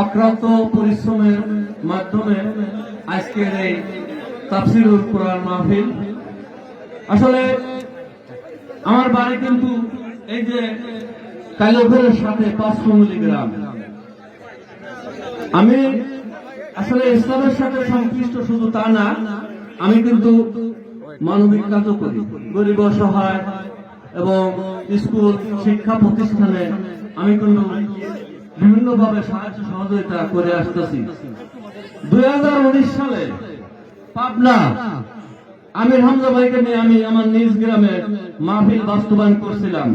অক্রান্ত পরিশ্রমের মাধ্যমে আজকের এই তাফসিরুল কোরআন মাহফিল। আসলে আমার বাড়ি কিন্তু এই যে কালিয়াপুরের সাথে পাঁচমঙ্গলি গ্রাম। আমি আসলে ইসলামের সাথে সংশ্লিষ্ট শুধু তা না, আমি কিন্তু মানবিক কাজও করি। গরিব, অসহায় এবং স্কুল, শিক্ষা প্রতিষ্ঠানে আমি কিন্তু বিভিন্ন ভাবে সাহায্য সহযোগিতা করে আসতেছি। দুই সালে পাবনা, আমির হামজা ভাইকে নিয়ে আমি আমার নিজ গ্রামে মাহফিল বাস্তবায়ন করছিলাম।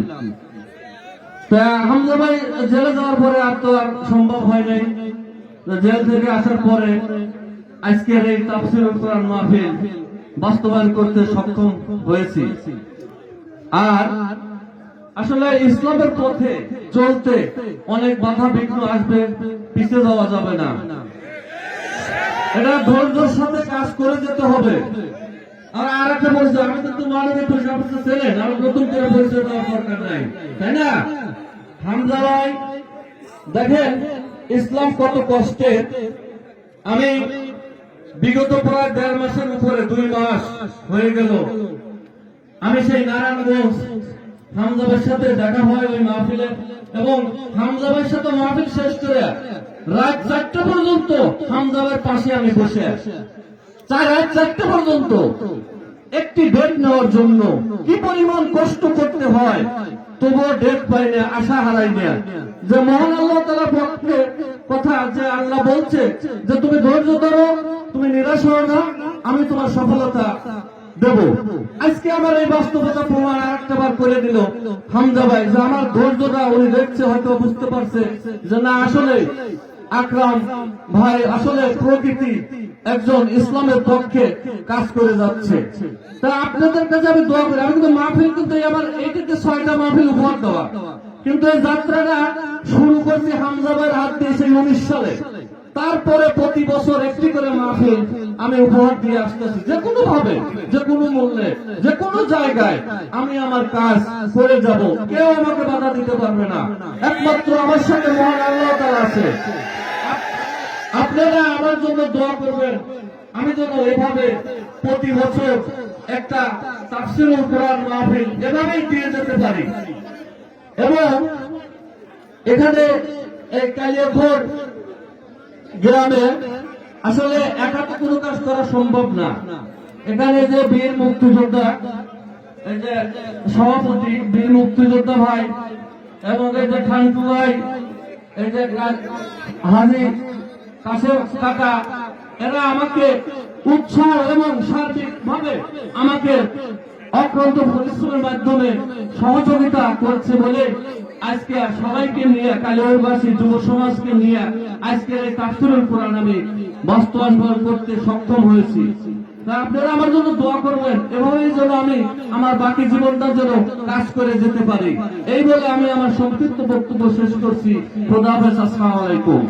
হামজা ভাই জেলে যাওয়ার পরে আর তো আর সম্ভব হয় নাই। জেল থেকে আসার পরে আজকের এই মাহফিল বাস্তবায়ন করতে সক্ষম হয়েছি। আর আসলে ইসলামের পথে চলতে অনেক বাধা বিঘ্ন আসবে, পিছিয়ে যাওয়া যাবে না। এটা ধৈর্যের সাথে কাজ করে যেতে হবে। আর আর একটা বলছে, আমি আর নতুন করে পরিচয় দেওয়ার দরকার নাই। তাই না? দেখেন, ইসলাম কত কষ্টের। আমি বিগত প্রায় দেড় মাসের উপরে, দুই মাস হয়ে গেল। আমি সেই নারায়ণগঞ্জ হামজাবের সাথে দেখা হয় ওই মাহফিলে। এবং হামজাবের সাথে মাহফিল শেষ করে রাত চারটা পর্যন্ত হামজাবের পাশে আমি বসে চার, রাত চারটা পর্যন্ত একটি ডেট নেওয়ার জন্য কি পরিমাণ কষ্ট করতে হয়, তবুও ডেট পাই না আশা হারাই না যে মহান আল্লাহ তালা পক্ষে কথা যে আল্লাহ বলছে যে, তুমি ধৈর্য ধরো, তুমি নিরাশ হও না, আমি তোমার সফলতা দেব। আজকে আমার এই বাস্তবতা প্রমাণ বার করে দিল। ভাই, যে আমার ধৈর্যটা উনি দেখছে, হয়তো বুঝতে পারছে যে না, আসলে আকরাম ভাই আসলে প্রকৃতি একজন ইসলামের পক্ষে কাজ করে যাচ্ছে। তা আপনাদের কাছে আমি দোয়া করি। আমি কিন্তু মাহফিল কিন্তু আমার এইটাকে ছয়টা মাহফিল উপহার দেওয়া। কিন্তু এই যাত্রাটা শুরু করছি হামজা ভাইয়ের হাত দিয়ে সেই উনিশ সালে। তারপরে প্রতি বছর একটি করে মাহফিল আমি উপহার দিয়ে আসতেছি। যে কোনো ভাবে, যে কোনো মূল্যে, যে কোনো জায়গায় আমি আমার কাজ করে যাব। কেউ আমাকে বাধা দিতে পারবে না। একমাত্র আমার সাথে মহান আল্লাহ তাআলা আছে। আপনারা আমার জন্য দোয়া করবেন। আমি যেন এভাবে প্রতি বছর একটা তাফসিরুল কোরআন মাহফিল এভাবেই দিয়ে যেতে পারি। এবং এখানে এই কালিয়াখোর গ্রামে আসলে একা তো কোনো কাজ করা সম্ভব না। এখানে যে বীর মুক্তিযোদ্ধা যে সভাপতি, বীর মুক্তিযোদ্ধা ভাই এবং এই যে খানটু ভাই, এই যে হাজি কাশেম কাকা, এরা আমাকে উৎসাহ এবং সার্বিক ভাবে আমাকে অক্রান্ত পরিশ্রমের মাধ্যমে সহযোগিতা করছে বলে আজকে সবাইকে নিয়ে কালিয়াবাসী যুব সমাজকে নিয়ে আজকে এই তাফসিরুল কোরআন আমি বাস্তবায়ন করতে সক্ষম হয়েছি। আপনারা আমার জন্য দোয়া করবেন, এভাবেই যেন আমি আমার বাকি জীবনটা যেন কাজ করে যেতে পারি। এই বলে আমি আমার সংক্ষিপ্ত বক্তব্য শেষ করছি। খোদা হাফেজ, আসসালামু আলাইকুম।